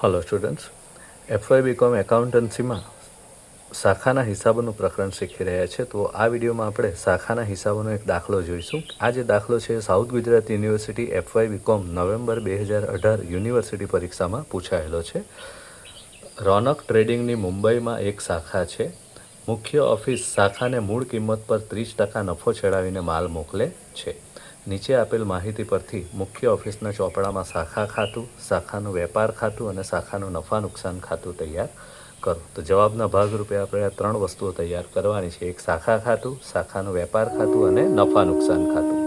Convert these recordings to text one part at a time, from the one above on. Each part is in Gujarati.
હલો સ્ટુડન્ટ્સ એફવાય બીકોમ એકાઉન્ટન્સીમાં શાખાના હિસાબોનું પ્રકરણ શીખી રહ્યા છે. તો આ વિડીયોમાં આપણે શાખાના હિસાબોનો એક દાખલો જોઈશું. આ જે દાખલો છે South Gujarat university FY BCom November બે હજાર અઢાર યુનિવર્સિટી પરીક્ષામાં પૂછાયેલો છે. રોનક ટ્રેડિંગની મુંબઈમાં એક શાખા છે. મુખ્ય ઓફિસ શાખાને મૂળ કિંમત પર ત્રીસ ટકા નફો ચડાવીને માલ મોકલે છે. નીચે આપેલ માહિતી પરથી મુખ્ય ઓફિસના ચોપડામાં શાખા ખાતું, શાખાનું વેપાર ખાતું અને શાખાનું નફા નુકસાન ખાતું તૈયાર કરો. તો જવાબના ભાગરૂપે આપણે આ ત્રણ વસ્તુઓ તૈયાર કરવાની છે. એક શાખા ખાતું, શાખાનું વેપાર ખાતું અને નફા નુકસાન ખાતું.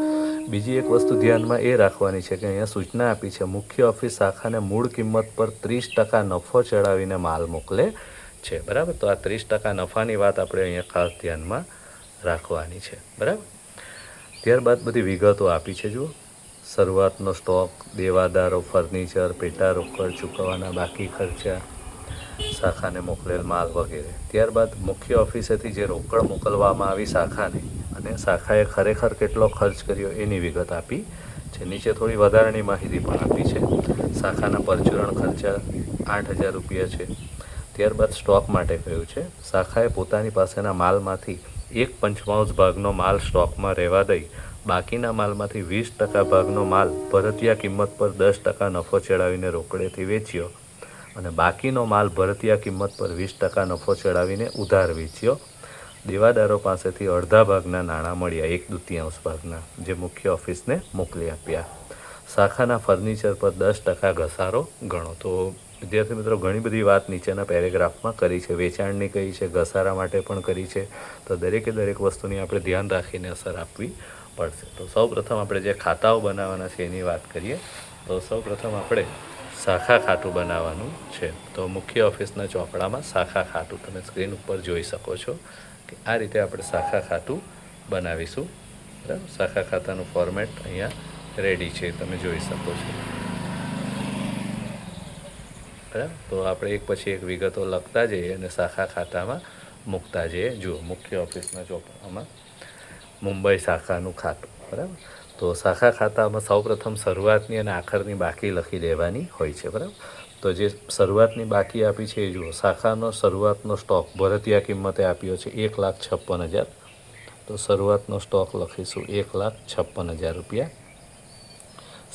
બીજી એક વસ્તુ ધ્યાનમાં એ રાખવાની છે કે અહીંયા સૂચના આપી છે, મુખ્ય ઓફિસ શાખાને મૂળ કિંમત પર ત્રીસ ટકા નફો ચડાવીને માલ મોકલે છે. બરાબર? તો આ ત્રીસ ટકા નફાની વાત આપણે અહીંયા ખાસ ધ્યાનમાં રાખવાની છે. બરાબર? ત્યારબાદ બધી વિગતો આપી છે, જુઓ. શરૂઆતનો સ્ટોક, દેવાદારો, ફર્નિચર, પેટા રોકડ ચૂકવવાના બાકી ખર્ચા, શાખાને મોકલેલ માલ વગેરે. ત્યારબાદ મુખ્ય ઓફિસેથી જે રોકડ મોકલવામાં આવી શાખાને, અને શાખાએ ખરેખર કેટલો ખર્ચ કર્યો એની વિગત આપી છે. નીચે થોડી વધારાની માહિતી પણ આપી છે. શાખાના પરચુરણ ખર્ચા આઠ હજાર રૂપિયા છે. ત્યારબાદ સ્ટોક માટે કહ્યું છે, શાખાએ પોતાની પાસેના માલમાંથી એક પંચમાંશ ભાગનો માલ સ્ટોકમાં રહેવા દઈ. બાકીના માલમાંથી વીસ ટકા ભાગનો માલ ભરતિયા કિંમત પર દસ ટકા નફો ચડાવીને રોકડેથી વેચ્યો અને બાકીનો માલ ભરતિયા કિંમત પર વીસ ટકા નફો ચડાવીને ઉધાર વેચ્યો. દેવાદારો પાસેથી અડધા ભાગના નાણાં મળ્યા એક દૃત્યાંશ ભાગના, જે મુખ્ય ઓફિસને મોકલી આપ્યા. શાખાના ફર્નિચર પર દસ ટકા ઘસારો ગણો તો વિદ્યાર્થી મિત્રો, ઘણી બધી વાત નીચેના પેરેગ્રાફમાં કરી છે. વેચાણની કહી છે, ઘસારા માટે પણ કરી છે. તો દરેકે દરેક વસ્તુની આપણે ધ્યાન રાખીને અસર આપવી પડશે. તો સૌપ્રથમ આપણે જે ખાતાઓ બનાવવાના છે એની વાત કરીએ. તો સૌપ્રથમ આપણે શાખા ખાતું બનાવવાનું છે. તો મુખ્ય ઓફિસના ચોપડામાં શાખા ખાતું તમે સ્ક્રીન ઉપર જોઈ શકો છો કે આ રીતે આપણે શાખા ખાતું બનાવીશું. બરાબર? શાખા ખાતાનું ફોર્મેટ અહીંયા રેડી છે. તમે જોઈ શકો છો. બરાબર તો આપણે એક પછી એક વિગતો લખતા જઈએ અને શાખા ખાતામાં મૂકતા જઈએ. જુઓ, મુખ્ય ઓફિસના ચોપડામાં મુંબઈ શાખાનું ખાતું, બરાબર? તો શાખા ખાતામાં સૌપ્રથમ શરૂઆતની અને આખરની બાકી લખી દેવાની હોય છે, બરાબર? તો જે શરૂઆતની બાકી આપી છે એ જુઓ. શાખાનો શરૂઆતનો સ્ટોક ભરતિયા કિંમતે આપ્યો છે એક લાખ છપ્પન હજાર. તો શરૂઆતનો સ્ટોક લખીશું એક લાખ છપ્પન હજાર રૂપિયા.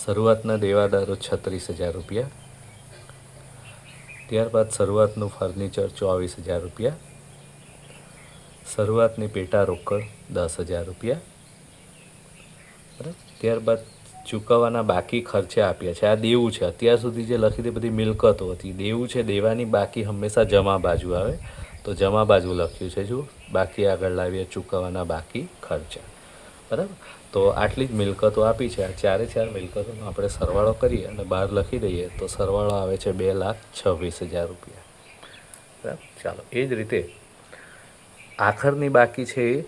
શરૂઆતના દેવાદારો છત્રીસ હજાર રૂપિયા. ત્યારબાદ શરૂઆતનું ફર્નિચર ચોવીસ હજાર રૂપિયા. શરૂઆતની પેટા રોકડ દસ હજાર રૂપિયા. બરાબર? ત્યારબાદ ચૂકવવાના બાકી ખર્ચે આપ્યા છે. આ દેવું છે. અત્યાર સુધી જે લખી હતી બધી મિલકતો હતી. દેવું છે, દેવાની બાકી હંમેશા જમા બાજુ આવે. તો જમા બાજુ લખ્યું છે જો બાકી આગળ લાવીએ ચૂકવવાના બાકી ખર્ચા. બરાબર? તો આટલી જ મિલકતો આપી છે. આ ચારે ચાર મિલકતોનો આપણે સરવાળો કરીએ અને બહાર લખી દઈએ તો સરવાળો આવે છે બે લાખ છવ્વીસ હજાર રૂપિયા. બરાબર? ચાલો, એ જ રીતે આખરની બાકી છે એ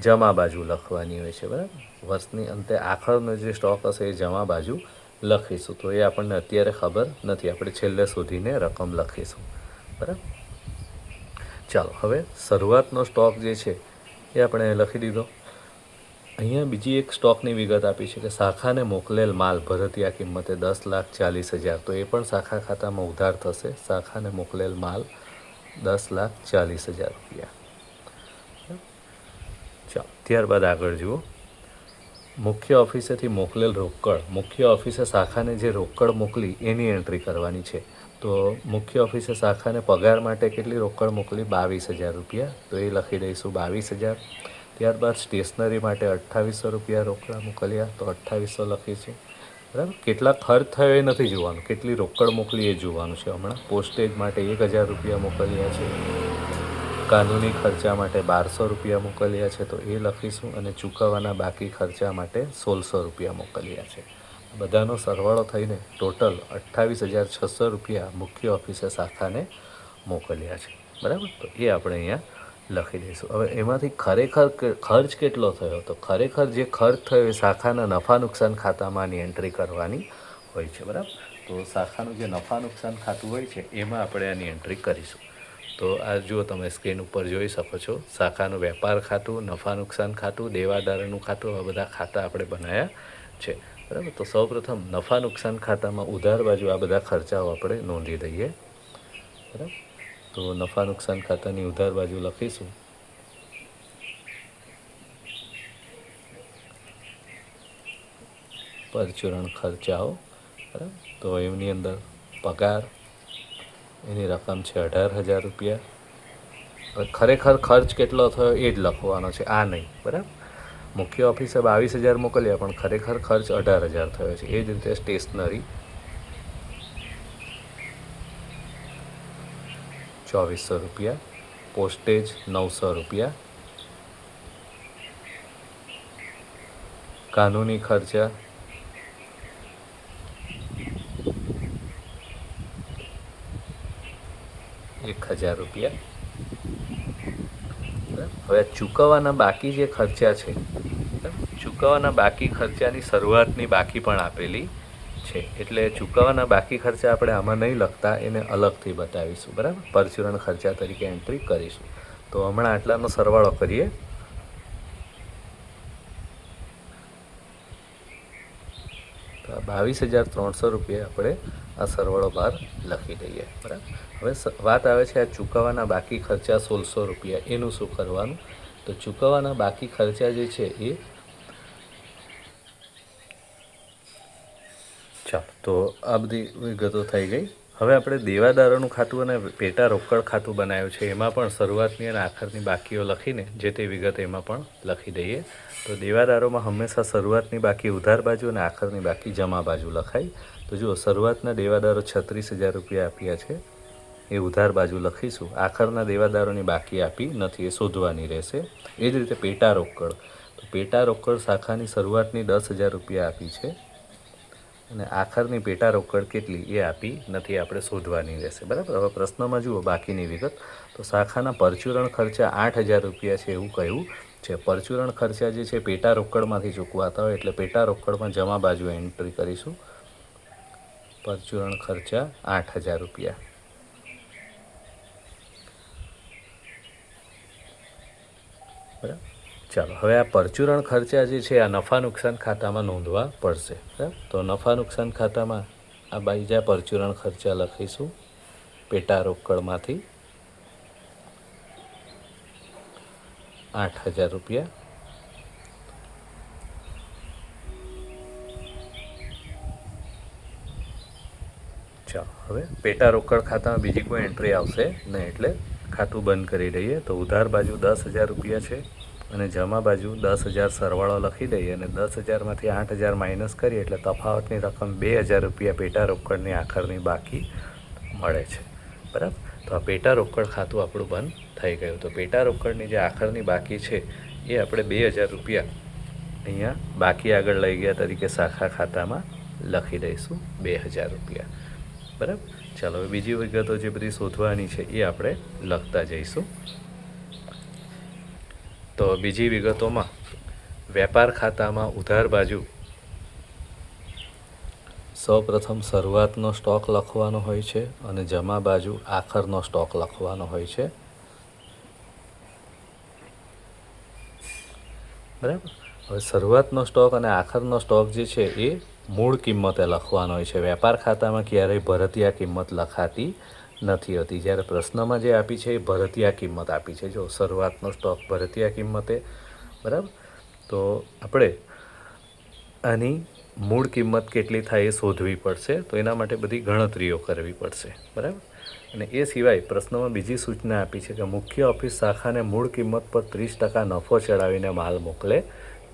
જમા બાજુ લખવાની હોય છે, બરાબર? વર્ષની અંતે આખરનો જે સ્ટોક હશે એ જમા બાજુ લખીશું. તો એ આપણને અત્યારે ખબર નથી. આપણે છેલ્લે સુધીને રકમ લખીશું. બરાબર? ચાલો, હવે શરૂઆતનો સ્ટોક જે છે એ આપણે લખી દીધો. અહીંયા બીજી એક સ્ટોકની વિગત આપી છે કે શાખાને મોકલેલ માલ ભરતિયા કિંમતે દસ લાખ ચાલીસ હજાર. તો એ પણ શાખા ખાતામાં ઉધાર થશે. શાખાને મોકલેલ માલ દસ લાખ ચાલીસ હજાર રૂપિયા. ચાલો, ત્યારબાદ આગળ જુઓ. મુખ્ય ઓફિસેથી મોકલેલ રોકડ. મુખ્ય ઓફિસે શાખાને જે રોકડ મોકલી એની એન્ટ્રી કરવાની છે. તો મુખ્ય ઓફિસે શાખાને પગાર માટે કેટલી રોકડ મોકલી? બાવીસ હજાર રૂપિયા. તો એ લખી દઈશું બાવીસ હજાર. ત્યારબાદ સ્ટેશનરી માટે અઠ્ઠાવીસો રૂપિયા રોકડા મોકલ્યા તો અઠ્ઠાવીસો લખીશું બરાબર? કેટલા ખર્ચ થયો એ નથી જોવાનું. કેટલી રોકડ મોકલી એ જોવાનું છે. હમણાં પોસ્ટેજ માટે એક હજાર રૂપિયા મોકલ્યા છે. કાનૂની ખર્ચા માટે બારસો રૂપિયા મોકલ્યા છે તો એ લખીશું અને ચૂકવવાના બાકી ખર્ચા માટે સોળસો રૂપિયા મોકલ્યા છે. બધાનો સરવાળો થઈને ટોટલ અઠ્ઠાવીસ હજાર છસો રૂપિયા મુખ્ય ઓફિસે શાખાને મોકલ્યા છે. બરાબર? તો એ આપણે અહીંયા લખી દઈશું. હવે એમાંથી ખરેખર ખર્ચ કેટલો થયો? તો ખરેખર જે ખર્ચ થયો એ શાખાના નફા નુકસાન ખાતામાં આની એન્ટ્રી કરવાની હોય છે, બરાબર? તો શાખાનું જે નફા નુકસાન ખાતું હોય છે, એમાં આપણે આની એન્ટ્રી કરીશું. તો આ જુઓ તમે સ્ક્રીન ઉપર જોઈ શકો છો, શાખાનું વેપાર ખાતું, નફા નુકસાન ખાતું, દેવાદારનું ખાતું આ બધા ખાતા આપણે બનાવ્યા છે, બરાબર? તો સૌપ્રથમ નફા નુકસાન ખાતામાં ઉધાર બાજુ આ બધા ખર્ચાઓ આપણે નોંધી દઈએ, બરાબર? તો નફા નુકસાન ખાતાની ઉધાર બાજુ લખીશું. પરચુરણ ખર્ચાઓ, બરાબર? તો એમની અંદર પગાર, એની રકમ છે અઢાર હજાર રૂપિયા. ખરેખર ખર્ચ કેટલો થયો એ જ લખવાનો છે, આ નહીં, બરાબર? મુખ્ય ઓફિસે બાવીસ હજાર મોકલ્યા, પણ ખરેખર ખર્ચ અઢાર હજાર થયો છે. એ જ રીતે સ્ટેશનરી ચોવીસો રૂપિયા, પોસ્ટેજ નવસો રૂપિયા. કાનૂની ખર્ચા. એક હજાર રૂપિયા? હવે ચૂકવવાના બાકી જે ખર્ચા છે, ચૂકવવાના બાકી ખર્ચાની શરૂઆતની બાકી પણ આપેલી. છે. એટલે ચૂકવવાના બાકી ખર્ચા આપણે આમાં નહીં લખતા, એને અલગથી બતાવીશું, બરાબર? પરચુરણ ખર્ચા તરીકે એન્ટ્રી કરીશું. તો હમણાં આટલાનો સરવાળો કરીએ. તો બાવીસ હજાર ત્રણસો રૂપિયા આપણે આ સરવાળો બહાર લખી દઈએ, બરાબર? હવે વાત આવે છે આ ચૂકવવાના બાકી ખર્ચા સોળસો રૂપિયા. એનું શું કરવાનું? તો ચૂકવવાના બાકી ખર્ચા જે છે એ ચાલો તો આ બધી વિગતો થઈ ગઈ. હવે આપણે દેવાદારોનું ખાતું અને પેટા રોકડ ખાતું બનાવ્યું છે, એમાં પણ શરૂઆતની અને આખરની બાકીઓ લખીને જે તે વિગત એમાં પણ લખી દઈએ. તો દેવાદારોમાં હંમેશા શરૂઆતની બાકી ઉધાર બાજુ અને આખરની બાકી જમા બાજુ લખાય. તો જુઓ, શરૂઆતના દેવાદારો છત્રીસ હજાર રૂપિયા આપ્યા છે. એ ઉધાર બાજુ લખીશું. આખરના દેવાદારોની બાકી આપી નથી, એ શોધવાની રહેશે. એ જ રીતે પેટા રોકડ. તો પેટા રોકડ શાખાની શરૂઆતની દસ હજાર રૂપિયા આપી છે. અને આખરની પેટા રોકડ કેટલી એ આપી નથી આપણે શોધવાની રહેશે. બરાબર? હવે પ્રશ્નમાં જુઓ બાકીની વિગત. તો શાખાના પરચુરણ ખર્ચા આઠ હજાર રૂપિયા છે એવું કહ્યું છે. પરચુરણ ખર્ચા જે છે પેટા રોકડમાંથી ચૂકવાતા હોય એટલે પેટા રોકડમાં જમા બાજુ એન્ટ્રી કરીશું. પરચુરણ ખર્ચા આઠ હજાર રૂપિયા. ચાલો, હવે આ પરચુરણ ખર્ચા જે છે, આ નફા નુકસાન ખાતામાં નોંધવા પડશે બરાબર તો નફા નુકસાન ખાતામાં આ બીજા પરચુરણ ખર્ચા લખીશું પેટા રોકડમાંથી આઠ હજાર રૂપિયા. ચાલો, હવે પેટા રોકડ ખાતામાં બીજી કોઈ એન્ટ્રી આવશે નહીં, એટલે ખાતું બંધ કરી દઈએ, તો ઉધાર બાજુ દસ હજાર રૂપિયા છે. અને જમા બાજુ દસ હજાર સરવાળો લખી દઈએ અને દસ હજારમાંથી આઠ હજાર માઇનસ કરીએ એટલે તફાવતની રકમ બે હજાર રૂપિયા પેટા રોકડની આખરની બાકી મળે છે. બરાબર? તો આ પેટા રોકડ ખાતું આપણું બંધ થઈ ગયું. તો પેટા રોકડની જે આખરની બાકી છે, એ આપણે બે હજાર રૂપિયા અહીંયા બાકી આગળ લઈ ગયા તરીકે શાખા ખાતામાં લખી દઈશું. બે હજાર રૂપિયા. બરાબર? ચાલો, હવે બીજી વિગતો જે બધી શોધવાની છે, એ આપણે લખતા જઈશું. તો બીજી વિગતોમાં વેપાર ખાતામાં ઉધાર બાજુ. સૌપ્રથમ શરૂઆતનો સ્ટોક લખવાનો હોય છે અને જમા બાજુ આખરનો સ્ટોક લખવાનો હોય છે. બરાબર? હવે શરૂઆતનો સ્ટોક અને આખરનો સ્ટોક જે છે એ મૂળ કિંમતે લખવાનો હોય છે. વેપાર ખાતામાં ક્યારેય ભરતીયા કિંમત લખાતી નથી હોતી. જ્યારે પ્રશ્નમાં જે આપી છે એ ભરતિયા કિંમત આપી છે. જો શરૂઆતનો સ્ટોક ભરતિયા કિંમતે, બરાબર? તો આપણે આની મૂળ કિંમત કેટલી થાય એ શોધવી પડશે. તો એના માટે બધી ગણતરીઓ કરવી પડશે. બરાબર? અને એ સિવાય પ્રશ્નમાં બીજી સૂચના આપી છે કે મુખ્ય ઓફિસ શાખાને મૂળ કિંમત પર ત્રીસ ટકા નફો ચડાવીને માલ મોકલે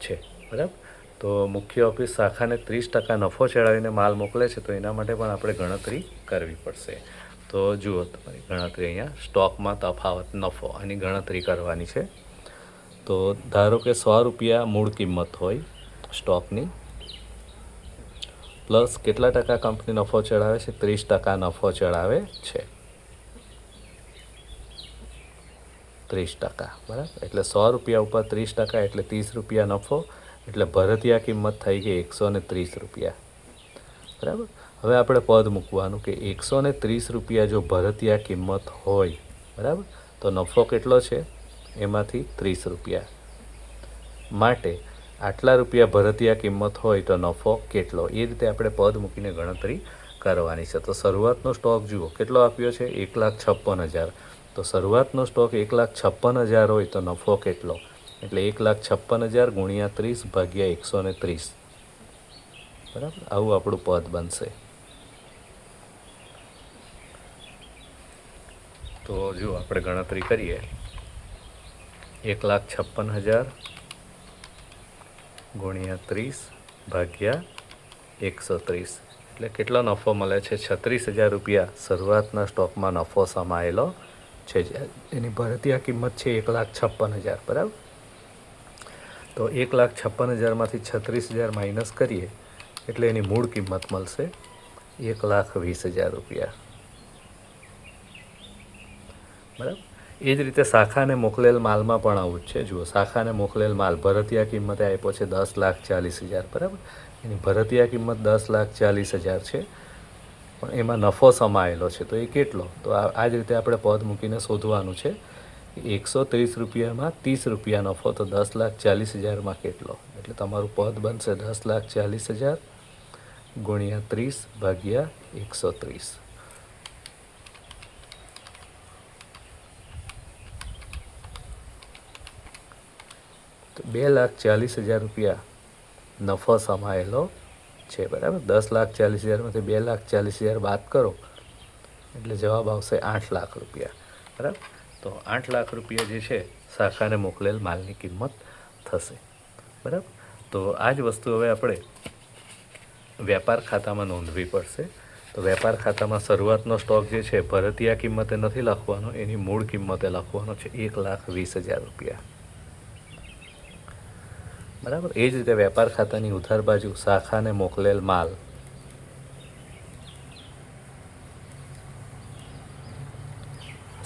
છે. બરાબર? તો મુખ્ય ઓફિસ શાખાને ત્રીસ ટકા નફો ચડાવીને માલ મોકલે છે. તો એના માટે પણ આપણે ગણતરી કરવી પડશે. તો જુઓ તમારી ગણતરી અહીંયા. સ્ટોકમાં તફાવત નફો આની ગણતરી કરવાની છે. તો ધારો કે સો રૂપિયા મૂળ કિંમત હોય સ્ટોકની, પ્લસ કેટલા ટકા કંપની નફો ચડાવે છે? ત્રીસ ટકા નફો ચડાવે છે. ત્રીસ ટકા, બરાબર? એટલે સો રૂપિયા ઉપર ત્રીસ ટકા એટલે ત્રીસ રૂપિયા નફો, એટલે ભરતિયા કિંમત થઈ ગઈ એકસો ને ત્રીસ રૂપિયા. બરાબર? હવે આપણે પદ મૂકવાનું કે એકસો ને ત્રીસ રૂપિયા જો ભરતિયા કિંમત હોય, બરાબર? તો નફો કેટલો છે? એમાંથી ત્રીસ રૂપિયા. માટે આટલા રૂપિયા ભરતિયા કિંમત હોય તો નફો કેટલો? એ રીતે આપણે પદ મૂકીને ગણતરી કરવાની છે. તો શરૂઆતનો સ્ટોક જુઓ, કેટલો આપ્યો છે? એક લાખ છપ્પન હજાર. તો શરૂઆતનો સ્ટોક એક લાખ છપ્પન હજાર હોય તો નફો કેટલો? એટલે એક લાખ છપ્પન હજાર ગુણ્યા ત્રીસ ભાગ્યા એકસો ત્રીસ. બરાબર? આવું આપણું પદ બનશે. તો જો આપણે ગણતરી કરીએ. એક લાખ છપ્પન હજાર ગુણ્યા ત્રીસ ભાગ્યા એકસો ત્રીસ. એટલે કેટલો નફો મળે છે? છત્રીસ હજાર રૂપિયા શરૂઆતના સ્ટોકમાં નફો સમાયેલો છે. એની ભરતીય કિંમત છે એક લાખ છપ્પન હજાર, બરાબર? તો એક લાખ છપ્પન હજારમાંથી છત્રીસ હજાર માઇનસ કરીએ એટલે એની મૂળ કિંમત મળશે એક લાખ વીસ હજાર રૂપિયા. બરાબર? એ જ રીતે શાખાને મોકલેલ માલમાં પણ આવું જ છે. જુઓ, શાખાને મોકલેલ માલ ભરતિયા કિંમતે આપ્યો છે દસ લાખ ચાલીસ હજાર, બરાબર? એની ભરતિયા કિંમત દસ લાખ ચાલીસ હજાર છે. પણ એમાં નફો સમાયેલો છે. તો એ કેટલો? તો આ જ રીતે આપણે પદ મૂકીને શોધવાનું છે. એકસો ત્રીસ રૂપિયામાં ત્રીસ રૂપિયા નફો, તો દસ લાખ ચાલીસ હજારમાં કેટલો? એટલે તમારું પદ બનશે દસ લાખ ચાલીસ હજાર ગુણ્યા ત્રીસ ભાગ્યા એકસો ત્રીસ. તો બે લાખ ચાલીસ હજાર રૂપિયા નફો સમાયેલો છે, બરાબર? દસ લાખ ચાલીસ હજારમાંથી બે લાખ ચાલીસ હજાર બાદ કરો, એટલે જવાબ આવશે આઠ લાખ રૂપિયા, બરાબર? તો આઠ લાખ રૂપિયા જે છે, શાખાને મોકલેલ માલની કિંમત થશે, બરાબર? તો આ જ વસ્તુ હવે આપણે વેપાર ખાતામાં નોંધવી પડશે. તો વેપાર ખાતામાં શરૂઆતનો સ્ટોક જે છે, ભરતીયા કિંમતે નથી લખવાનો, એની મૂળ કિંમતે લખવાનો છે, એક લાખ વીસ હજાર રૂપિયા. બરાબર? એ જ રીતે વેપાર ખાતાની ઉધાર બાજુ શાખાને મોકલેલ માલ.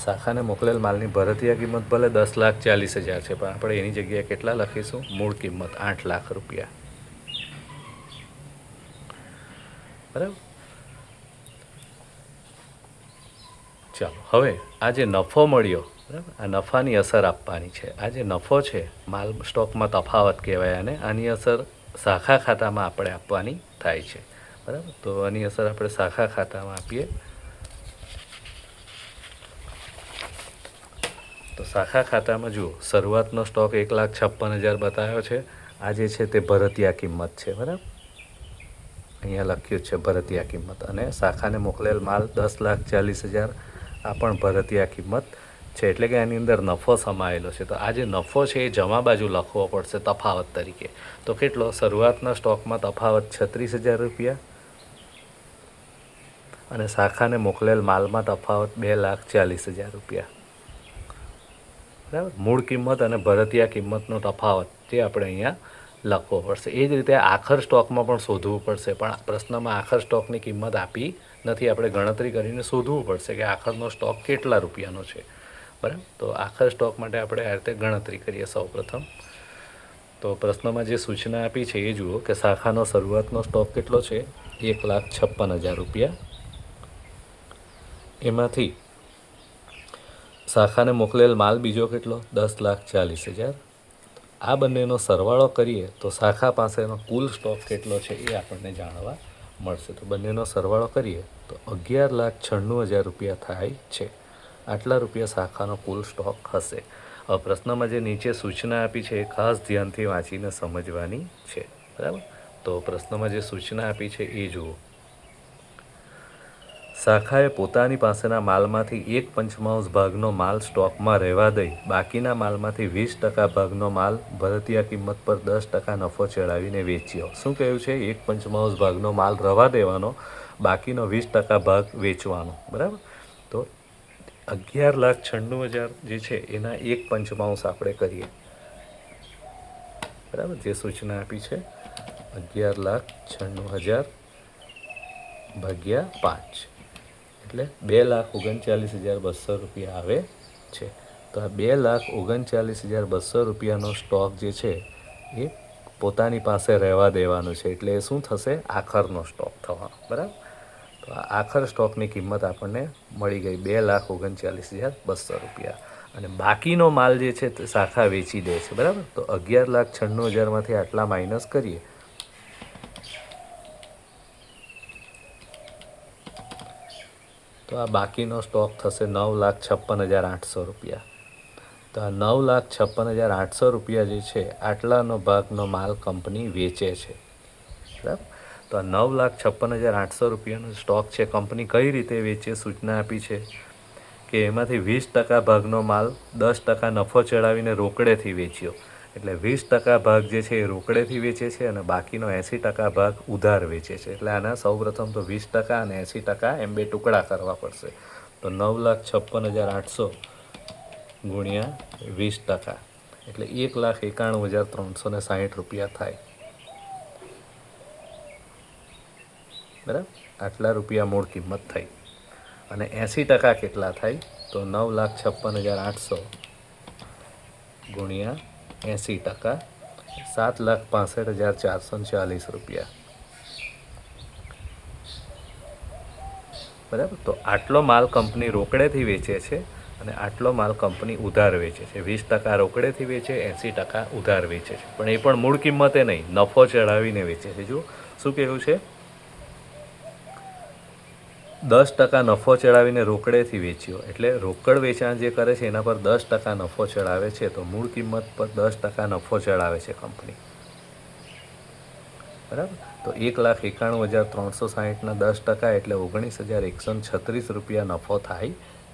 શાખાને મોકલેલ માલની ભરતીય કિંમત ભલે દસ લાખ ચાલીસ હજાર છે, પણ આપણે એની જગ્યાએ કેટલા લખીશું? મૂળ કિંમત આઠ લાખ રૂપિયા. બરાબર? ચાલો, હવે આ જે નફો મળ્યો બરાબર? આ નફાની અસર આપવાની છે. આ જે નફો છે, માલ સ્ટોકમાં તફાવત કહેવાય અને આની અસર શાખા ખાતામાં આપણે આપવાની થાય છે. બરાબર? તો આની અસર આપણે શાખા ખાતામાં આપીએ. તો શાખા ખાતામાં જુઓ, શરૂઆતનો સ્ટોક એક લાખ છપ્પન હજાર બતાવ્યો છે. આ જે છે તે ભરતિયા કિંમત છે, બરાબર? અહીંયા લખ્યું છે ભરતિયા કિંમત. અને શાખાને મોકલેલ માલ દસ લાખ ચાલીસ હજાર. આ પણ ભરતિયા કિંમત. છે, એટલે કે એની અંદર નફો સમાયેલો છે. તો આ જે નફો છે, એ જમા બાજુ લખવો પડશે તફાવત તરીકે. તો કેટલો? શરૂઆતના સ્ટોકમાં તફાવત છત્રીસ હજાર રૂપિયા. અને શાખાને મોકલેલ માલમાં તફાવત બે લાખ ચાલીસ હજાર રૂપિયા. બરાબર? મૂળ કિંમત અને ભરતિયા કિંમતનો તફાવત જે આપણે અહીંયા લખવો પડશે. એ જ રીતે આખર સ્ટોકમાં પણ શોધવું પડશે. પણ પ્રશ્નમાં આખર સ્ટોકની કિંમત આપી નથી. આપણે ગણતરી કરીને શોધવું પડશે કે આખરનો સ્ટોક કેટલા રૂપિયાનો છે. બરાબર? તો આખર સ્ટોક માટે આપણે આ રીતે ગણતરી કરીએ સૌપ્રથમ તો પ્રશ્નમાં જે સૂચના આપી છે એ જુઓ કે શાખાનો શરૂઆતનો સ્ટોક કેટલો છે? એક લાખ છપ્પન હજાર રૂપિયા. એમાંથી શાખાને મોકલેલ માલ બીજો કેટલો? દસ લાખ ચાલીસ હજાર. આ બંનેનો સરવાળો કરીએ તો શાખા પાસેનો કુલ સ્ટોક કેટલો છે એ આપણને જાણવા મળશે. તો બંનેનો સરવાળો કરીએ તો અગિયાર લાખ છન્નું હજાર રૂપિયા થાય છે. આટલા રૂપિયા શાખાનો કુલ સ્ટોક હશે. પ્રશ્નમાં જે નીચે સૂચના આપી છે એ ખાસ ધ્યાનથી વાંચીને સમજવાની છે. બરાબર? તો પ્રશ્નમાં જે સૂચના આપી છે એ જુઓ. શાખાએ પોતાની પાસેના માલમાંથી એક પંચમાંશ ભાગનો માલ સ્ટોકમાં રહેવા દઈ, બાકીના માલમાંથી વીસ ટકા ભાગનો માલ ભરતીય કિંમત પર દસ ટકા નફો ચડાવીને વેચ્યો. શું કહ્યું છે? એક પંચમાંશ ભાગનો માલ રવા દેવાનો, બાકીનો વીસ ટકા ભાગ વેચવાનો. બરાબર? અગિયાર લાખ છન્નું હજાર જે છે, એના એક પંચમાંશ આપણે કરીએ. બરાબર? જે સૂચના આપી છે, અગિયાર લાખ છન્નું હજાર ભાગ્યા પાંચ. એટલે બે લાખ ઓગણચાલીસ હજાર બસો રૂપિયા આવે છે. તો આ બે લાખ ઓગણચાલીસ હજાર બસો રૂપિયાનો સ્ટોક જે છે, એ પોતાની પાસે રહેવા દેવાનો છે. એટલે એ શું થશે? આખરનો સ્ટોક થવાનો. બરાબર? તો આખર સ્ટોકની કિંમત આપણને મળી ગઈ બે લાખ ઓગણચાલીસ હજાર બસો રૂપિયા. અને બાકીનો માલ જે છે તે શાખા વેચી દે છે, બરાબર? તો અગિયાર લાખ છન્નું હજારમાંથી આટલા માઇનસ કરીએ. તો આ બાકીનો સ્ટોક થશે નવ લાખ છપ્પન હજાર આઠસો રૂપિયા. તો આ નવ લાખ છપ્પન હજાર આઠસો રૂપિયા જે છે, આટલાનો ભાગનો માલ કંપની વેચે છે. બરાબર? તો આ નવ લાખ છપ્પન હજાર આઠસો રૂપિયાનો સ્ટોક છે. કંપની કઈ રીતે વેચે, સૂચના આપી છે કે એમાંથી વીસ ટકા ભાગનો માલ દસ ટકા નફો ચડાવીને રોકડેથી વેચ્યો. એટલે વીસ ટકા ભાગ જે છે એ રોકડેથી વેચે છે અને બાકીનો એંસી ટકા ભાગ ઉધાર વેચે છે. એટલે આના સૌપ્રથમ તો વીસ ટકા અને એંસી ટકા એમ બે ટુકડા કરવા પડશે. તો નવ લાખ છપ્પન હજાર આઠસો ગુણ્યા વીસ ટકા. એટલે એક લાખ એકાણું હજાર ત્રણસો ને સાહીઠ રૂપિયા થાય. બરાબર? આટલા રૂપિયા મૂળ કિંમત થઈ. અને એંસી ટકા કેટલા થાય? તો નવ લાખ છપ્પન હજાર આઠસો ગુણ્યા એંસી ટકા. સાત લાખ પાસઠ હજાર ચારસો ચાલીસ રૂપિયા. બરાબર? તો આટલો માલ કંપની રોકડેથી વેચે છે અને આટલો માલ કંપની ઉધાર વેચે છે. વીસ ટકા રોકડેથી વેચે, એંસી ટકા ઉધાર વેચે છે. પણ એ પણ મૂળ કિંમતે નહીં, નફો ચડાવીને વેચે છે. જુઓ, શું કહેવું છે? દસ ટકા નફો ચડાવીને રોકડેથી વેચ્યો. એટલે રોકડ વેચાણ જે કરે છે, એના પર દસ ટકા નફો ચડાવે છે. તો મૂળ કિંમત પર દસ ટકા નફો ચડાવે છે કંપની. બરાબર? તો એક લાખ એકાણું હજાર ત્રણસો સાહીઠના દસ ટકા એટલે ઓગણીસ હજાર એકસો છત્રીસ રૂપિયા નફો થાય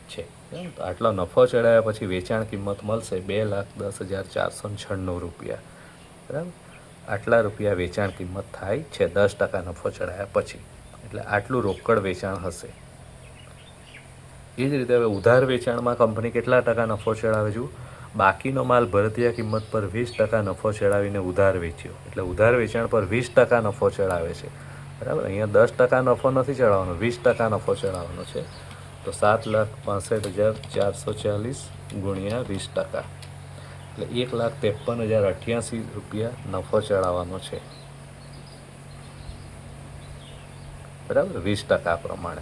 છે? તો આટલો નફો ચડાવ્યા પછી વેચાણ કિંમત મળશે બે લાખ દસ હજાર ચારસો છન્નું રૂપિયા. બરાબર? આટલા રૂપિયા વેચાણ કિંમત થાય છે, દસ ટકા નફો ચડાવ્યા પછી. એટલે આટલું રોકડ વેચાણ હશે. એ જ રીતે હવે ઉધાર વેચાણમાં કંપની કેટલા ટકા નફો ચડાવે છું બાકીનો માલ ભરતીયા કિંમત પર વીસ ટકા નફો ચડાવીને ઉધાર વેચ્યો. એટલે ઉધાર વેચાણ પર વીસ ટકા નફો ચડાવે છે. બરાબર? અહીંયા દસ ટકા નફો નથી ચડાવવાનો, વીસ ટકા નફો ચડાવવાનો છે. તો સાત લાખ પાસઠ હજાર ચારસો ચાલીસ ગુણ્યા વીસ ટકા. એટલે એક લાખ ત્રેપન હજાર અઠ્યાસી રૂપિયા નફો ચડાવવાનો છે. બરાબર? વીસ ટકા પ્રમાણે.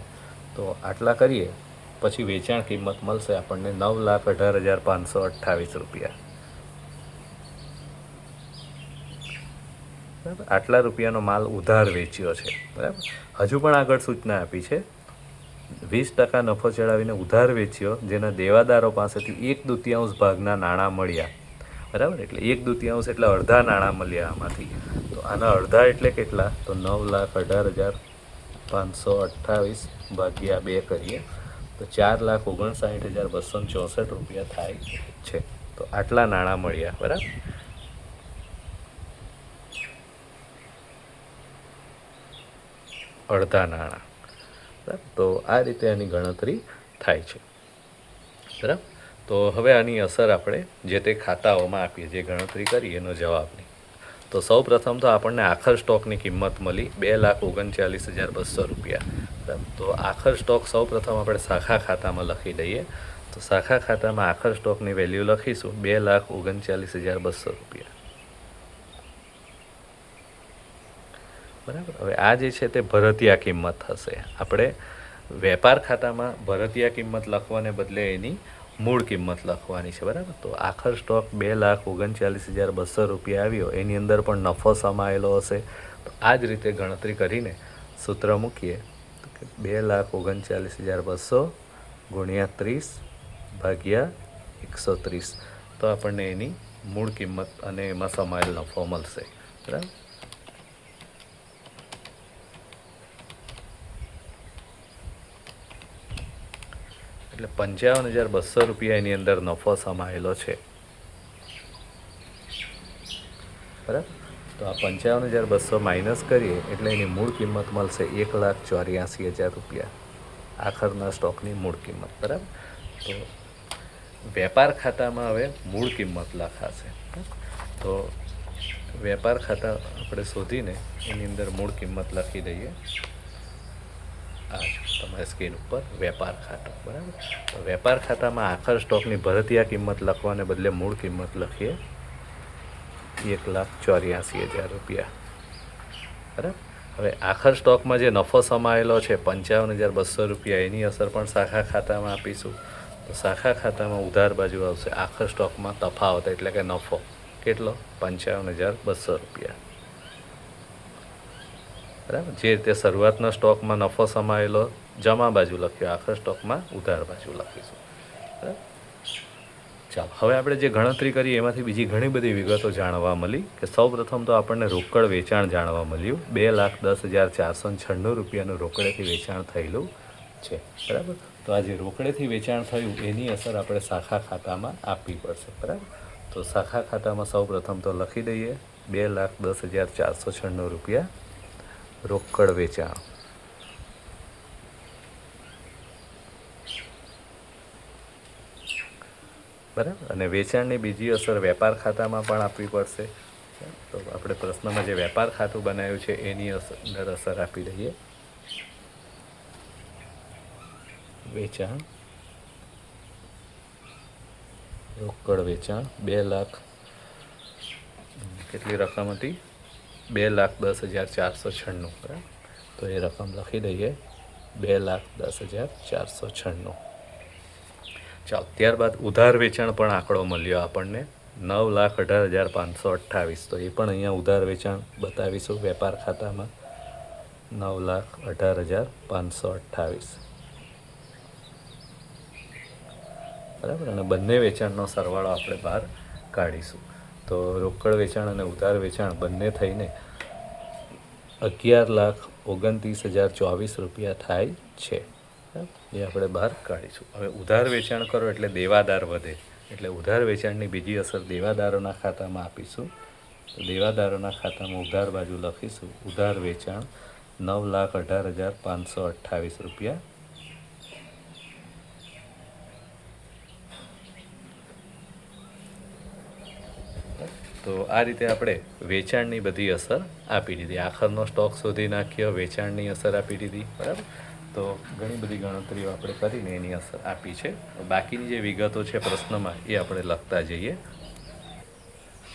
તો આટલા કરીએ, પછી વેચાણ કિંમત મળશે આપણને નવ લાખ અઢાર હજાર પાંચસો અઠ્ઠાવીસ રૂપિયા. બરાબર? આટલા રૂપિયાનો માલ ઉધાર વેચ્યો છે. બરાબર? હજુ પણ આગળ સૂચના આપી છે. વીસ ટકા નફો ચડાવીને ઉધાર વેચ્યો, જેના દેવાદારો પાસેથી એક દુતિયાંશ ભાગના નાણાં મળ્યા. બરાબર? એટલે એક દુતિયાંશ એટલે અડધા નાણાં મળ્યા આમાંથી. તો આના અડધા એટલે કેટલા? તો નવ લાખ અઢાર હજાર પાંચસો અઠ્ઠાવીસ ભાગ્યા બે કરીએ, તો ચાર લાખ ઓગણસાઠ હજાર બસો ચોસઠ રૂપિયા થાય છે. તો આટલા નાણાં મળ્યા, બરાબર? અડધા નાણાં. બરાબર? તો આ રીતે આની ગણતરી થાય છે. બરાબર? તો હવે આની અસર આપણે જે તે ખાતાઓમાં આપીએ, જે ગણતરી કરી એનો જવાબની તો સૌ પ્રથમ તો આપણને આખર સ્ટોકની કિંમત મળી બે લાખ ઓગણચાલીસ હજાર બસો રૂપિયા. તો આખર સ્ટોક સૌ પ્રથમ આપણે શાખા ખાતામાં લખી દઈએ. તો શાખા ખાતામાં આખર સ્ટોકની વેલ્યુ લખીશું બે લાખ ઓગણચાલીસ હજાર બસો રૂપિયા. બરાબર. હવે આ જે છે તે ભરતિયા કિંમત થશે આપણે વેપાર ખાતામાં ભરતિયા કિંમત લખવાને બદલે એની મૂળ કિંમત લખવાની છે, બરાબર? તો આખર સ્ટોક બે લાખ ઓગણચાલીસ હજાર બસો રૂપિયા આવ્યો. એની અંદર પણ નફો સમાયેલો હશે. તો આ જ રીતે ગણતરી કરીને સૂત્ર મૂકીએ. તો બે લાખ ઓગણચાલીસ હજાર બસો ગુણ્યા ત્રીસ ભાગ્યા એકસો ત્રીસ. તો આપણને એની મૂળ કિંમત અને એમાં સમાયેલ નફો મળશે. બરાબર? એટલે પંચાવન હજાર બસો રૂપિયા એની અંદર નફો સમાયેલો છે. બરાબર? તો આ પંચાવન હજાર બસો માઇનસ કરીએ એટલે એની મૂળ કિંમત મળશે એક લાખ ચોર્યાસી હજાર રૂપિયા. આખરના સ્ટોકની મૂળ કિંમત, બરાબર? તો વેપાર ખાતામાં હવે મૂળ કિંમત લખાશે. તો વેપાર ખાતા આપણે શોધીને એની અંદર મૂળ કિંમત લખી દઈએ. આ તમારી સ્ક્રીન ઉપર વેપાર ખાતું, બરાબર? વેપાર ખાતામાં આખર સ્ટોકની ભરતીયા કિંમત લખવાને બદલે મૂળ કિંમત લખીએ એક લાખ ચોર્યાસી હજાર રૂપિયા. બરાબર? હવે આખર સ્ટોકમાં જે નફો સમાયેલો છે, પંચાવન હજાર બસો રૂપિયા, એની અસર પણ શાખા ખાતામાં આપીશું. તો શાખા ખાતામાં ઉધાર બાજુ આવશે. આખર સ્ટોકમાં તફાવત એટલે કે નફો. કેટલો? પંચાવન હજાર બસો રૂપિયા. બરાબર? જે રીતે શરૂઆતના સ્ટોકમાં નફો સમાયેલો જમા બાજુ લખ્યો આખર સ્ટોકમાં ઉધાર બાજુ લખીશું. બરાબર? ચાલો, હવે આપણે જે ગણતરી કરી એમાંથી બીજી ઘણી બધી વિગતો જાણવા મળી કે સૌ પ્રથમ તો આપણને રોકડ વેચાણ જાણવા મળ્યું. બે લાખ દસ હજાર ચારસો છન્નું રૂપિયાનું રોકડેથી વેચાણ થયેલું છે. બરાબર? તો આ જે રોકડેથી વેચાણ થયું, એની અસર આપણે શાખા ખાતામાં આપવી પડશે. બરાબર? તો શાખા ખાતામાં સૌ પ્રથમ તો લખી દઈએ, બે લાખ દસ હજાર ચારસો છન્નું રૂપિયા રોકડ વેચાણ. બરાબર? અને વેચાણની બીજી અસર વેપાર ખાતામાં પણ આપવી પડશે. તો આપણે પ્રશ્નમાં જે વેપાર ખાતું બનાવ્યું છે, એની અંદર અસર આપી દઈએ. વેચાણ. રોકડ વેચાણ, બે લાખ. કેટલી રકમ હતી? બે લાખ દસ હજાર ચારસો છન્નું. તો એ રકમ લખી દઈએ. બે લાખ દસ હજાર ચારસો છન્નું. ચાલો, ત્યારબાદ ઉધાર વેચાણ પણ આંકડો મળ્યો આપણને. નવ લાખ અઢાર હજાર પાંચસો અઠ્ઠાવીસ. તો એ પણ અહીંયા ઉધાર વેચાણ બતાવીશું વેપાર ખાતામાં. નવ લાખ અઢાર હજાર પાંચસો અઠ્ઠાવીસ. બરાબર? અને બંને વેચાણનો સરવાળો આપણે બહાર કાઢીશું. તો રોકડ વેચાણ અને ઉધાર વેચાણ બંને થઈને અગિયાર લાખ ઓગણત્રીસ હજાર ચોવીસ રૂપિયા થાય છે? એ આપણે બહાર કાઢીશું. હવે ઉધાર વેચાણ કરો એટલે દેવાદાર વધે. એટલે ઉધાર વેચાણની બીજી અસર દેવાદારોના ખાતામાં આપીશું. દેવાદારોના ખાતામાં ઉધાર બાજુ લખીશું. ઉધાર વેચાણ નવ લાખ અઢાર હજાર પાંચસો અઠ્ઠાવીસ રૂપિયા તો આ રીતે આપણે વેચાણની બધી અસર આપી દીધી. આખરનો સ્ટોક શોધી નાખ્યો, વેચાણની અસર આપી દીધી, બરાબર? તો ઘણી બધી ગણતરીઓ આપણે કરીને એની અસર આપી છે. બાકીની જે વિગતો છે પ્રશ્નમાં, એ આપણે લખતા જઈએ.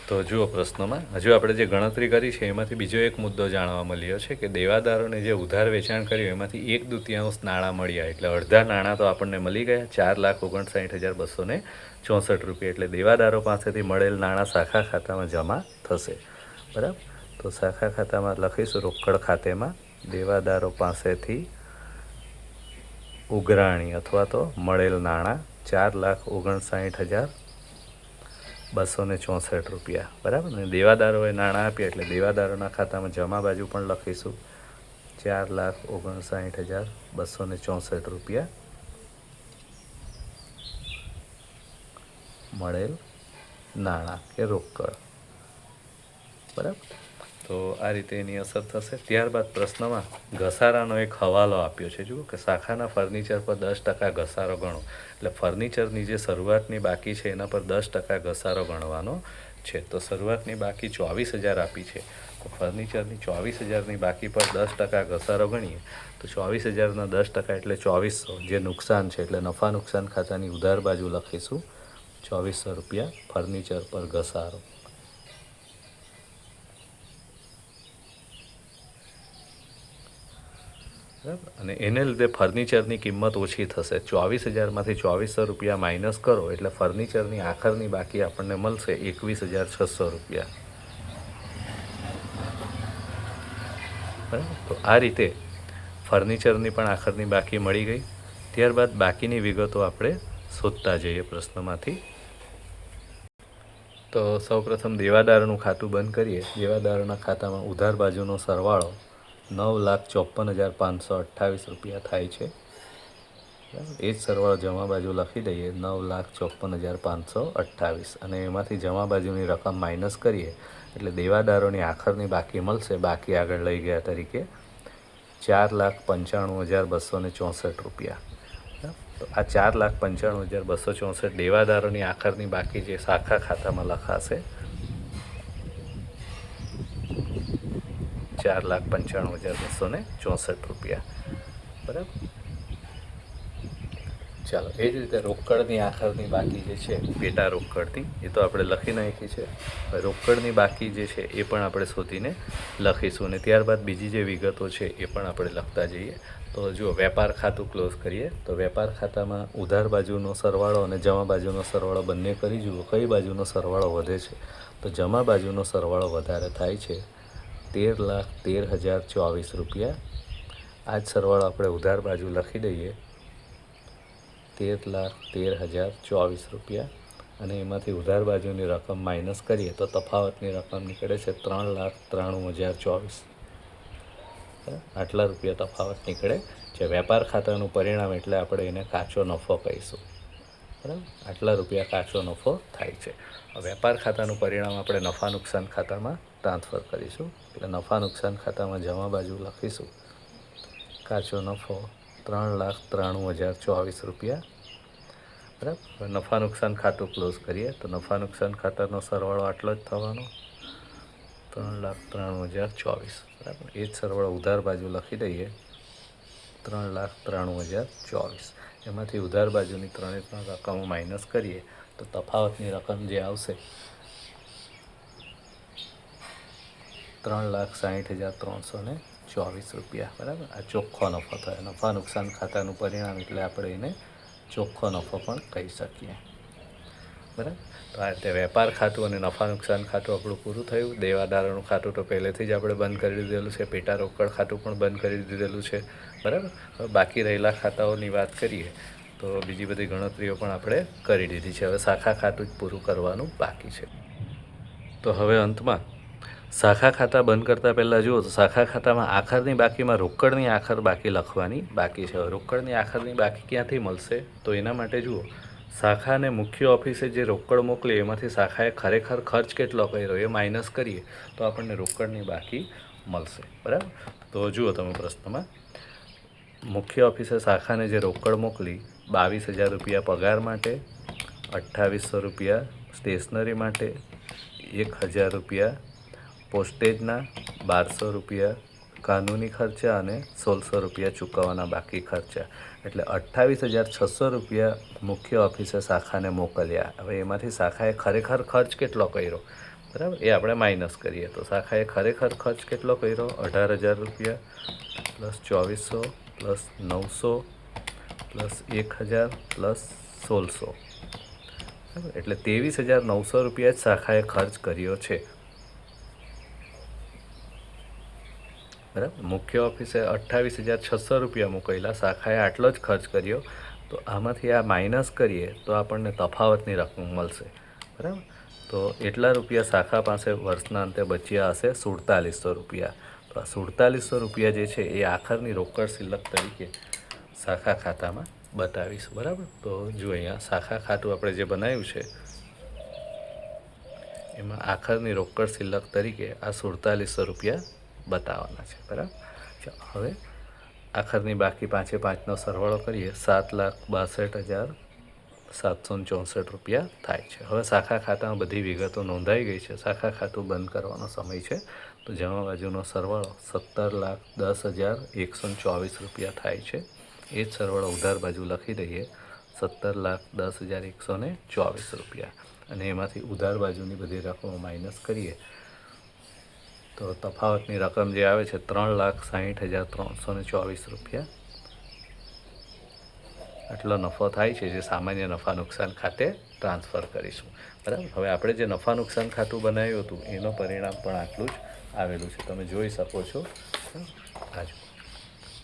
તો જુઓ પ્રશ્નમાં. હજુ આપણે જે ગણતરી કરી છે, એમાંથી બીજો એક મુદ્દો જાણવા મળ્યો છે કે દેવાદારોને જે ઉધાર વેચાણ કર્યું, એમાંથી એક દુતિયાંશ નાણાં મળ્યા. એટલે અડધા નાણાં તો આપણને મળી ગયા, ચાર લાખ ઓગણસાઠ હજાર બસો ને ચોસઠ રૂપિયા. એટલે દેવાદારો પાસેથી મળેલ નાણાં શાખા ખાતામાં જમા થશે. બરાબર? તો શાખા ખાતામાં લખીશું રોકડ ખાતેમાં દેવાદારો પાસેથી ઉઘરાણી અથવા તો મળેલ નાણાં ચાર લાખ ઓગણસાઠ હજાર બસો ને ચોસઠ રૂપિયા. બરાબર? ને દેવાદારોએ નાણાં આપ્યા એટલે દેવાદારોના ખાતામાં જમા બાજુ પણ લખીશું. ચાર લાખ ઓગણસાઠ હજાર બસો ને ચોસઠ રૂપિયા મળેલ નાણાં કે રોકડ. બરાબર? તો આ રીતે એની અસર થશે. ત્યારબાદ પ્રશ્નમાં ઘસારાનો એક હવાલો આપ્યો છે. જુઓ કે શાખાના ફર્નિચર પર દસ ટકા ઘસારો ગણો. એટલે ફર્નિચરની જે શરૂઆતની બાકી છે એના પર દસ ટકા ઘસારો ગણવાનો છે. તો શરૂઆતની બાકી ચોવીસ હજાર આપી છે. તો ફર્નિચરની ચોવીસ હજારની બાકી પર દસ ટકા ઘસારો ગણીએ તો ચોવીસ હજારના દસ ટકા એટલે ચોવીસો જે નુકસાન છે. એટલે નફા નુકસાન ખાતાની ઉધાર બાજુ લખીશું. ચોવીસો રૂપિયા ફર્નિચર પર ઘસારો. બરાબર? અને એને લીધે ફર્નિચરની કિંમત ઓછી થશે. ચોવીસ હજારમાંથી ચોવીસો રૂપિયા માઇનસ કરો એટલે ફર્નિચરની આખરની બાકી આપણને મળશે એકવીસ હજાર છસો રૂપિયા. બરાબર? તો આ રીતે ફર્નિચરની પણ આખરની બાકી મળી ગઈ. ત્યારબાદ બાકીની વિગતો આપણે શોધતા જઈએ પ્રશ્નમાંથી. તો સૌપ્રથમ દેવાદારનું ખાતું બંધ કરીએ. દેવાદારોના ખાતામાં ઉધાર બાજુનો સરવાળો નવ લાખ ચોપન હજાર પાંચસો અઠ્ઠાવીસ રૂપિયા થાય છે એ જ સરવાળો જમા બાજુ લખી દઈએ, નવ લાખ ચોપન હજાર પાંચસો અઠ્ઠાવીસ અને એમાંથી જમા બાજુની રકમ માઇનસ કરીએ, એટલે દેવાદારોની આખરની બાકી મળશે, બાકી આગળ લઈ ગયા તરીકે ચાર લાખ પંચાણું હજાર બસો ને ચોસઠ રૂપિયા? તો આ ચાર લાખ પંચાણું હજાર બસો ચોસઠ દેવાદારોની આખરની બાકી જે શાખા ખાતામાં લખાશે ચાર લાખ પંચાણું હજાર બસો ને ચોસઠ રૂપિયા. બરાબર? ચાલો, એ જ રીતે રોકડની આખરની બાકી જે છે, પેટા રોકડની એ તો આપણે લખી નાખી છે. રોકડની બાકી જે છે, એ પણ આપણે શોધીને લખીશું. અને ત્યારબાદ બીજી જે વિગતો છે, એ પણ આપણે લખતા જઈએ. તો જો, વેપાર ખાતું ક્લોઝ કરીએ, તો વેપાર ખાતામાં ઉધાર બાજુનો સરવાળો અને જમા બાજુનો સરવાળો બંને કરી જુઓ. કઈ બાજુનો સરવાળો વધે છે? તો જમા બાજુનો સરવાળો વધારે થાય છે. તેર લાખ તેર હજાર ચોવીસ રૂપિયા. આ જ સરવાળો આપણે ઉધાર બાજુ લખી દઈએ. તેર લાખ તેર હજાર ચોવીસ રૂપિયા. અને એમાંથી ઉધાર બાજુની રકમ માઇનસ કરીએ તો તફાવતની રકમ નીકળે છે ત્રણ લાખ ત્રાણું હજાર ચોવીસ? આટલા રૂપિયા તફાવત નીકળે છે. વેપાર ખાતાનું પરિણામ એટલે આપણે એને કાચો નફો કહીશું. બરાબર? આટલા રૂપિયા કાચો નફો થાય છે. વેપાર ખાતાનું પરિણામ આપણે નફા નુકસાન ખાતામાં ટ્રાન્સફર કરીશું. એટલે નફા નુકસાન ખાતામાં જમા બાજુ લખીશું. કાચો નફો ત્રણ લાખ ત્રાણું હજાર ચોવીસ રૂપિયા. બરાબર? નફા નુકસાન ખાતું ક્લોઝ કરીએ. તો નફા નુકસાન ખાતાનો સરવાળો આટલો જ થવાનો. ત્રણ લાખ ત્રાણું હજાર ચોવીસ. બરાબર? એ જ સરવાળો ઉધાર બાજુ લખી દઈએ. ત્રણ લાખ ત્રાણું હજાર ચોવીસ. એમાંથી ઉધાર બાજુની ત્રણે ત્રણ રકમો માઇનસ કરીએ. તો તફાવતની રકમ જે આવશે ત્રણ લાખ સાહીઠ હજાર ત્રણસો ને ચોવીસ રૂપિયા, બરાબર? આ ચોખ્ખો નફો થયો. નફા નુકસાન ખાતાનું પરિણામ એટલે આપણે એને ચોખ્ખો નફો પણ કહી શકીએ. બરાબર? તો આ રીતે વેપાર ખાતું અને નફા નુકસાન ખાતું આપણું પૂરું થયું. દેવાદારોનું ખાતું તો પહેલેથી જ આપણે બંધ કરી દીધેલું છે. પેટા રોકડ ખાતું પણ બંધ કરી દીધેલું છે. બરાબર? હવે બાકી રહેલા ખાતાઓની વાત કરીએ, તો બીજી બધી ગણતરીઓ પણ આપણે કરી દીધી છે. હવે શાખા ખાતું જ પૂરું કરવાનું બાકી છે. તો હવે અંતમાં શાખા ખાતા બંધ કરતાં પહેલાં જુઓ તો શાખા ખાતામાં આખરની બાકીમાં રોકડની આખર બાકી લખવાની બાકી છે. રોકડની આખરની બાકી ક્યાંથી મળશે? તો એના માટે જુઓ, શાખાને મુખ્ય ઓફિસે જે રોકડ મોકલી એમાંથી શાખાએ ખરેખર ખર્ચ કેટલો કર્યો એ માઇનસ કરીએ તો આપણને રોકડની બાકી મળશે. બરાબર? તો જુઓ તમે પ્રશ્નમાં. મુખ્ય ઓફિસે શાખાને જે રોકડ મોકલી બાવીસ હજાર રૂપિયા પગાર માટે, અઠ્ઠાવીસો રૂપિયા સ્ટેશનરી માટે, એક હજાર રૂપિયા પોસ્ટેજના બારસો રૂપિયા કાનૂની ખર્ચા અને સોળસો રૂપિયા ચૂકવવાના બાકી ખર્ચા. એટલે અઠ્ઠાવીસ હજાર છસો રૂપિયા મુખ્ય ઓફિસે શાખાને મોકલ્યા. હવે એમાંથી શાખાએ ખરેખર ખર્ચ કેટલો કર્યો? બરાબર? એ આપણે માઇનસ કરીએ. તો શાખાએ ખરેખર ખર્ચ કેટલો કર્યો? અઢાર હજાર રૂપિયા પ્લસ ચોવીસો પ્લસ નવસો પ્લસ એક હજાર પ્લસ સોળસો. એટલે ત્રેવીસ હજાર નવસો રૂપિયા જ શાખાએ ખર્ચ કર્યો છે. બરાબર? મુખ્ય ઓફિસે અઠ્ઠાવીસ હજાર છસો રૂપિયા મૂકેલા શાખાએ આટલો જ ખર્ચ કર્યો. તો આમાંથી આ માઇનસ કરીએ તો આપણને તફાવતની રકમ મળશે. બરાબર? તો એટલા રૂપિયા શાખા પાસે વર્ષના અંતે બચ્યા હશે સુડતાલીસો રૂપિયા. તો આ સુડતાલીસો રૂપિયા જે છે એ આખરની રોકડ શિલ્લક તરીકે શાખા ખાતામાં બતાવીશ. બરાબર? તો જો અહીંયા શાખા ખાતું આપણે જે બનાવ્યું છે, એમાં આખરની રોકડ શિલ્લક તરીકે આ સુડતાલીસો રૂપિયા બતાવવાના છે, બરાબર? હવે આખરની બાકી પાંચે પાંચનો સરવાળો કરીએ. સાત લાખ બાસઠ હજાર સાતસો ચોસઠ રૂપિયા થાય છે. હવે શાખા ખાતામાં બધી વિગતો નોંધાઈ ગઈ છે. શાખા ખાતું બંધ કરવાનો સમય છે. તો જમા બાજુનો સરવાળો સત્તર લાખ દસ હજાર એકસો ચોવીસ રૂપિયા થાય છે. એ જ સરવાળો ઉધાર બાજુ લખી દઈએ. સત્તર લાખ દસ હજાર એકસો ચોવીસ રૂપિયા. અને એમાંથી ઉધાર બાજુની બધી રકમો માઇનસ કરીએ. તો તફાવતની રકમ જે આવે છે ત્રણ લાખ સાહીઠ હજાર ત્રણસો ને ચોવીસ રૂપિયા. આટલો નફો થાય છે જે સામાન્ય નફા નુકસાન ખાતે ટ્રાન્સફર કરીશું. બરાબર? હવે આપણે જે નફા નુકસાન ખાતું બનાવ્યું હતું, એનું પરિણામ પણ આટલું જ આવેલું છે. તમે જોઈ શકો છો. આજુ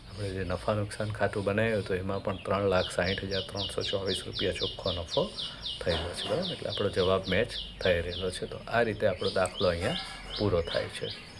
આપણે જે નફા નુકસાન ખાતું બનાવ્યું હતું, એમાં પણ ત્રણ લાખ સાહીઠ હજાર ત્રણસો ચોવીસ રૂપિયા ચોખ્ખો નફો થયેલો છે. બરાબર? એટલે આપણો જવાબ મેચ થઈ રહેલો છે. તો આ રીતે આપણો દાખલો અહીંયા પૂરો થાય છે.